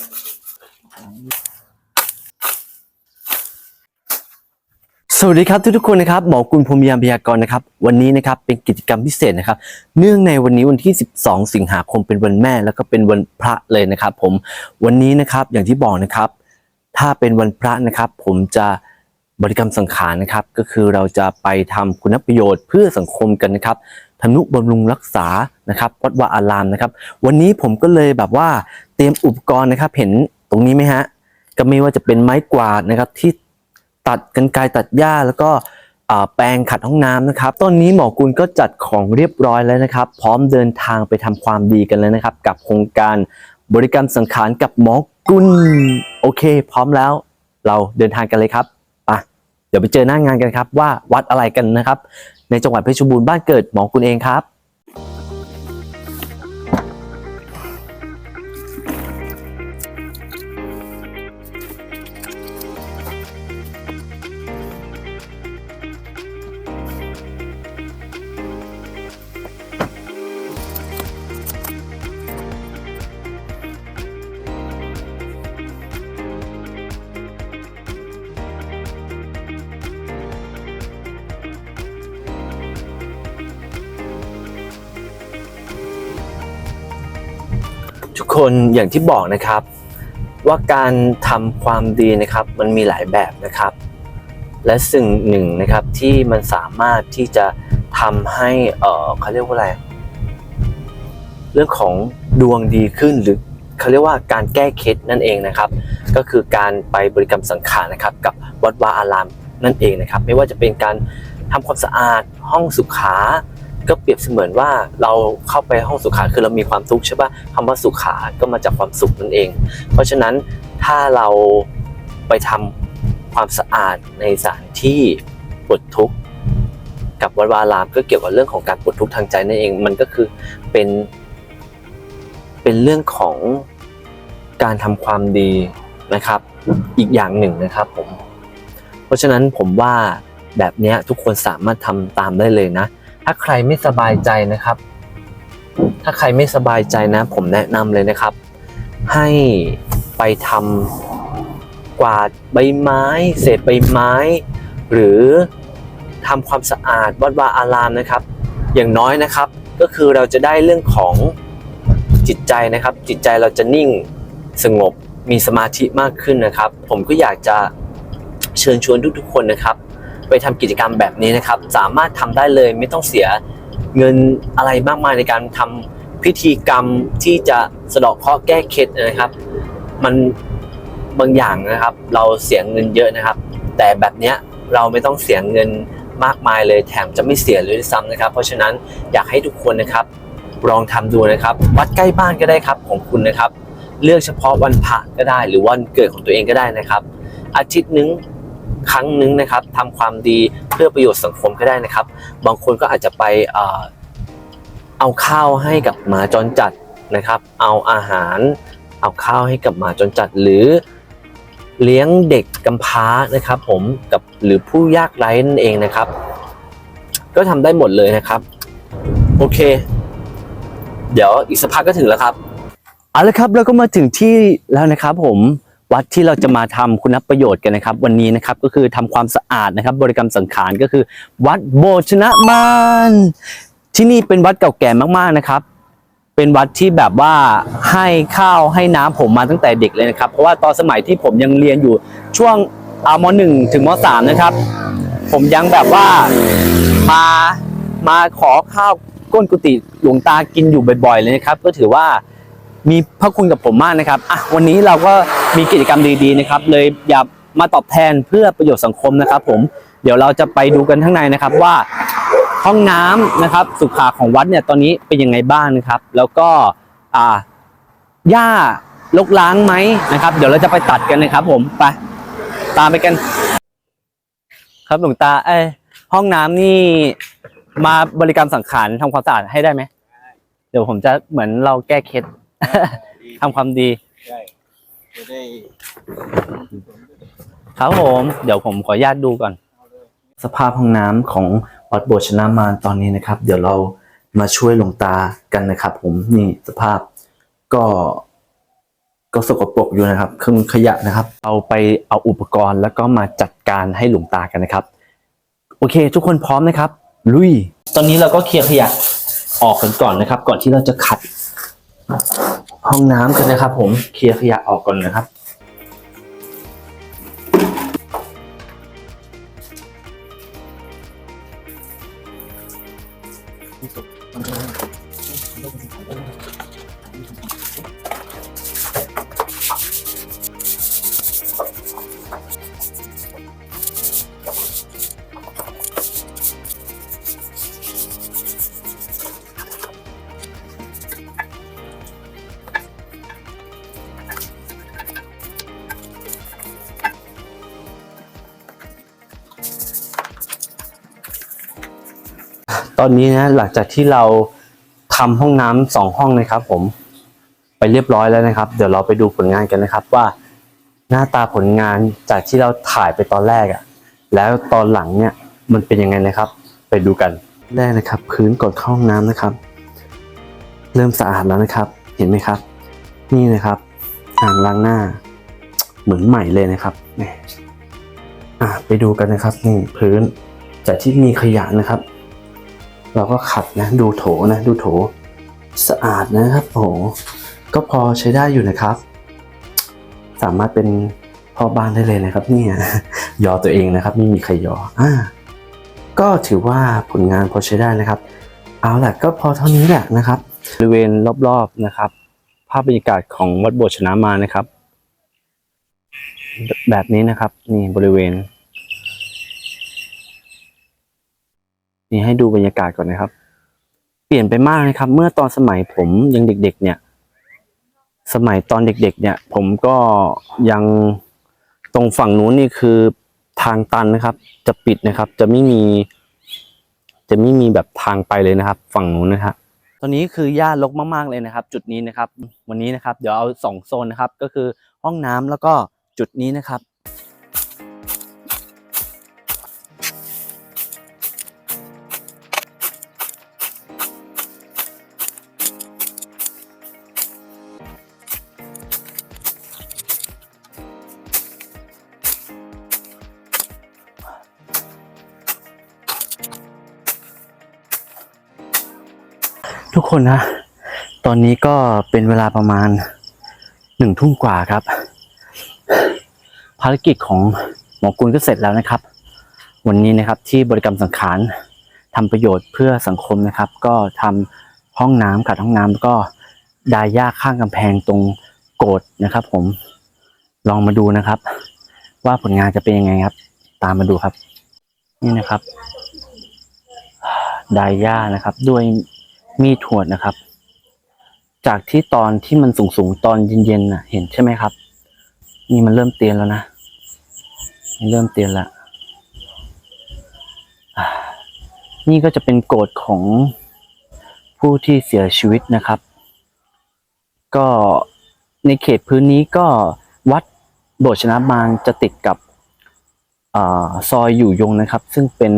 สวัสดีครับทุกๆคนนะครับหมอกุลภูมิยามพยากรณ์นะครับ วันนี้นะครับเป็นกิจกรรมพิเศษนะครับ เนื่องในวันนี้วันที่ 12 สิงหาคมเป็นวันแม่ แล้วก็เป็นวันพระเลยนะครับ ผมวันนี้นะครับอย่างที่บอกนะครับ ถ้าเป็นวันพระนะครับ ผมจะบริกรรมสังขารนะครับ ก็คือเราจะไปทำคุณประโยชน์เพื่อสังคมกันนะครับ ทนุบำรุงรักษานะครับวัดวาอารามนะครับ วันนี้ผมก็เลยแบบว่าเตรียมอุปกรณ์นะครับ เห็นตรงนี้ไหมฮะก็ไม่ว่าจะเป็นไม้กวาดนะครับที่ตัดกันไกตัดหญ้าแล้วก็แปรงขัดห้องน้ำนะครับต้นนี้หมอกุลก็จัดของเรียบร้อยแล้วนะครับ พร้อมเดินทางไปทำความดีกันแล้วนะครับ กับโครงการบริกรรมสังขารกับหมอกุลโอเค พร้อมแล้ว เราเดินทางกันเลยครับไปเดี๋ยวไปเจอหน้างานกันครับว่าวัดอะไรกันนะครับ ในจังหวัดเพชรบูรณ์บ้านเกิดหมอคุณเองครับ คนอย่างที่บอกนะครับ ว่าการทำความดีนะครับ มันมีหลายแบบนะครับ และสิ่งหนึ่งนะครับที่มันสามารถที่จะทำให้เออเขาเรียกว่าอะไรเรื่องของดวงดีขึ้นหรือเขาเรียกว่าการแก้เคล็ดนั่นเองนะครับ ก็คือการไปบริกรรมสังขารนะครับ กับวัดวาอารามนั่นเองนะครับ ไม่ว่าจะเป็นการทำความสะอาดห้องสุขา ก็เปรียบเสมือนว่าเราเข้าไปห้องสุขาคือเรามีความทุกข์ใช่ปะคำว่าสุขาก็มาจากความสุขนั่นเอง เพราะฉะนั้นถ้าเราไปทำความสะอาดในสถานที่ปลดทุกข์กับวัดวารามก็เกี่ยวกับเรื่องของการปลดทุกข์ทางใจนั่นเอง มันก็คือเป็นเป็นเรื่องของการทำความดีนะครับ อีกอย่างหนึ่งนะครับผม เพราะฉะนั้นผมว่าแบบนี้ทุกคนสามารถทำตามได้เลยนะ ถ้าใครไม่สบายใจนะครับ ถ้าใครไม่สบายใจนะ ผมแนะนำเลยนะครับ ให้ไปทำกวาดใบไม้ เศษใบไม้ หรือทำความสะอาดวัดวาอารามนะครับ อย่างน้อยนะครับ ก็คือเราจะได้เรื่องของจิตใจนะครับ จิตใจเราจะนิ่งสงบมีสมาธิมากขึ้นนะครับ ผมก็อยากจะเชิญชวนทุกๆคนนะครับ ไปทำกิจกรรมแบบนี้นะครับ สามารถทำได้เลยไม่ต้องเสียเงินอะไรมากมายในการทำพิธีกรรมที่จะสะดาะเคราะห์แก้เคล็ดนะครับ มันบางอย่างนะครับ เราเสียเงินเยอะนะครับ แต่แบบเนี้ยเราไม่ต้องเสียเงินมากมายเลยแถมจะไม่เสียเลยซ้ำนะครับ เพราะฉะนั้นอยากให้ทุกคนนะครับลองทำดูนะครับ วัดใกล้บ้านก็ได้ครับของคุณนะครับ เลือกเฉพาะวันพระก็ได้ หรือวันเกิดของตัวเองก็ได้นะครับ อาทิตย์หนึง ครั้งหนึ่งนะครับทำความดีเพื่อประโยชน์สังคมก็ได้นะครับ บางคนก็อาจจะไปเออเอาข้าวให้กับหมาจรจัดนะครับ เอาอาหาร เอาข้าวให้กับหมาจรจัด หรือเลี้ยงเด็กกำพร้านะครับผมกับหรือผู้ยากไร้นั่นเองนะครับ ก็ทำได้หมดเลยนะครับ โอเค เดี๋ยวอีกสักพักก็ถึงแล้วครับเอาละครับเราก็มาถึงที่แล้วนะครับผม วัดที่เราจะมาทำคุณประโยชน์กันนะครับ วันนี้นะครับก็คือทำความสะอาดนะครับ บริกรรมสังขารก็คือ วัดโบชนะมานที่นี่เป็นวัดเก่าแก่มากๆนะครับ เป็นวัดที่แบบว่าให้ข้าวให้น้ำผมมาตั้งแต่เด็กเลยนะครับ เพราะว่าตอนสมัยที่ผมยังเรียนอยู่ช่วงอมหนึ่งถึงมสามนะครับ ผมยังแบบว่ามามาขอข้าวก้นกุฏิหลวงตากินอยู่บ่อยๆเลยนะครับ ก็ถือว่า มีพระคุณกับผมมากนะครับอะวันนี้เราก็มีกิจกรรมดีๆนะครับ เลยอยากมาตอบแทนเพื่อประโยชน์สังคมนะครับ ผมเดี๋ยวเราจะไปดูกันข้างในนะครับว่าห้องน้ำนะครับ สุขาของวัดเนี่ยตอนนี้เป็นยังไงบ้างนะครับ แล้วก็อ่าหญ้าลกล้างไหมนะครับ เดี๋ยวเราจะไปตัดกันนะครับ ผมไปตามไปกัน ครับหลวงตาเอ้ห้องน้ำนี่มาบริกรรสังขารทำความสะอาดให้ได้ไหมเดี๋ยวผมจะเหมือนเราแก้เคล็ด ทำความดีใช่จะได้ครับผมเดี๋ยวผมขออนุญาตดูก่อน สภาพห้องน้ำของวัดโบชนามานตอนนี้นะครับ เดี๋ยวเรามาช่วยหลวงตากันนะครับ ผมนี่สภาพก็ก็สกปรกอยู่นะครับคือขยะนะครับ เอาไปเอาอุปกรณ์แล้วก็มาจัดการให้หลวงตากันนะครับ โอเค ทุกคนพร้อมนะครับ ลุย ตอนนี้เราก็เคลียร์ขยะออกกันก่อนนะครับ ก่อนที่เราจะขัด ห้องน้ำกันนะครับ ผมเคลียร์ขยะออกก่อนนะครับ ตอนนี้นะหลังจากที่เราทำห้องน้ำสองห้องนะครับ ผมไปเรียบร้อยแล้วนะครับ เดี๋ยวเราไปดูผลงานกันนะครับ ว่าหน้าตาผลงานจากที่เราถ่ายไปตอนแรกอะแล้วตอนหลังเนี่ยมันเป็นยังไงนะครับ ไปดูกันแรกนะครับ พื้นก่อนเข้าห้องน้ำนะครับ เริ่มสะอาดแล้วนะครับ เห็นไหมครับ นี่นะครับอ่างล้างหน้า เหมือนใหม่เลยนะครับอะไปดูกันนะครับนี่พื้นจากที่มีขยะนะครับ เราก็ขัดนะ ดูโถนะดูโถ สะอาดนะครับโอ้โหก็พอใช้ได้อยู่นะครับ สามารถเป็นพ่อบ้านได้เลยนะครับ เนี่ยยอตัวเองนะครับ ไม่มีใครยออ่าก็ถือว่าผลงานพอใช้ได้นะครับ เอาล่ะก็พอเท่านี้แหละนะครับบริเวณรอบๆนะครับ ภาพบรรยากาศของวัดโบสถ์ชนะมานะครับ แบบนี้นะครับ นี่บริเวณ นี่ให้ดูบรรยากาศก่อนนะครับ เปลี่ยนไปมากนะครับ เมื่อตอนสมัยผมยังเด็ก ๆ เนี่ย สมัยตอนเด็ก ๆ เนี่ย ผมก็ยังตรงฝั่งนู้นนี่คือทางตันนะครับ จะปิดนะครับ จะไม่มี จะไม่มีแบบทางไปเลยนะครับ ฝั่งนู้นนะครับตอนนี้คือหญ้ารกมากๆเลยนะครับ จุดนี้นะครับ วันนี้นะครับ เดี๋ยวเอาสองโซนนะครับ ก็คือห้องน้ำแล้วก็จุดนี้นะครับ ทุกคนนะ ตอนนี้ก็เป็นเวลาประมาณหนึ่งทุ่มกว่าครับ ภารกิจของหมอกุลก็เสร็จแล้วนะครับ วันนี้นะครับที่บริกรรมสังขารทำประโยชน์เพื่อสังคมนะครับ ก็ทำห้องน้ำขัดห้องน้ำแล้วก็ดายหญ้าข้างกำแพงตรงโกดนะครับ ผมลองมาดูนะครับ ว่าผลงานจะเป็นยังไงครับ ตามมาดูครับ นี่นะครับดายหญ้านะครับ ด้วย มีดหวดนะครับ จากที่ตอนที่มันสูงๆตอนเย็นๆน่ะ เห็นใช่ไหมครับ นี่มันเริ่มเตียนแล้วนะนเริ่มเตียนละนี่ก็จะเป็นโกฎของผู้ที่เสียชีวิตนะครับ ก็ในเขตพื้นนี้ก็วัดโบสถ์ชนะมารจะติดกับอซอยอยู่ยงนะครับ ซึ่งเป็น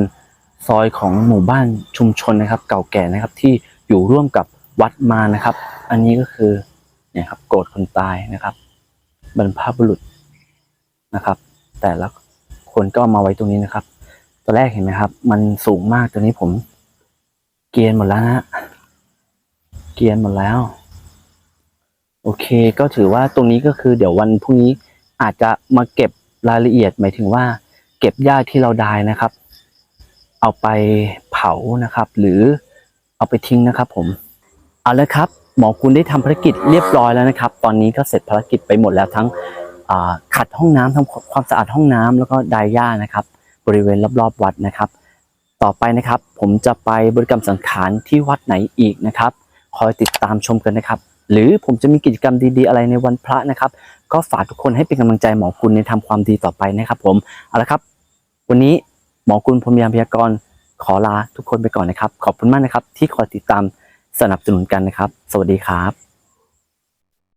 ซอยของหมู่บ้านชุมชนนะครับ เก่าแก่นะครับที่ อยู่ร่วมกับวัดมานะครับ อันนี้ก็คือเนี่ยครับโกรธคนตายนะครับ บรรพบุรุษนะครับ แต่ละคนก็มาไว้ตรงนี้นะครับตอนแรกเห็นไหมครับ มันสูงมากตอนนี้ผม เกียนหมดแล้วนะฮะเกียนหมดแล้ว โอเคก็ถือว่าตรงนี้ก็คือเดี๋ยววันพรุ่งนี้อาจจะมาเก็บรายละเอียดหมายถึงว่า เก็บหญ้าที่เราได้นะครับ เอาไปเผานะครับ หรือ เอาไปทิ้งนะครับผม เอาละครับ หมอคุณได้ทำภารกิจเรียบร้อยแล้วนะครับ ตอนนี้ก็เสร็จภารกิจไปหมดแล้วทั้งขัดห้องน้ำทำความสะอาดห้องน้ำแล้วก็ไดายหญ้านะครับ บริเวณรอบๆวัดนะครับ ต่อไปนะครับ ผมจะไปบริกรรมสังขารที่วัดไหนอีกนะครับ คอยติดตามชมกันนะครับ หรือผมจะมีกิจกรรมดีๆ อะไรในวันพระนะครับ ก็ฝากทุกคนให้เป็นกำลังใจหมอคุณในทำความดีต่อไปนะครับ ผมเอาละครับ วันนี้หมอคุณพรมยามพยากรณ์ ขอลาทุกคนไปก่อนนะครับ ขอบคุณมากนะครับ ที่คอยติดตามสนับสนุนกันนะครับ สวัสดีครับ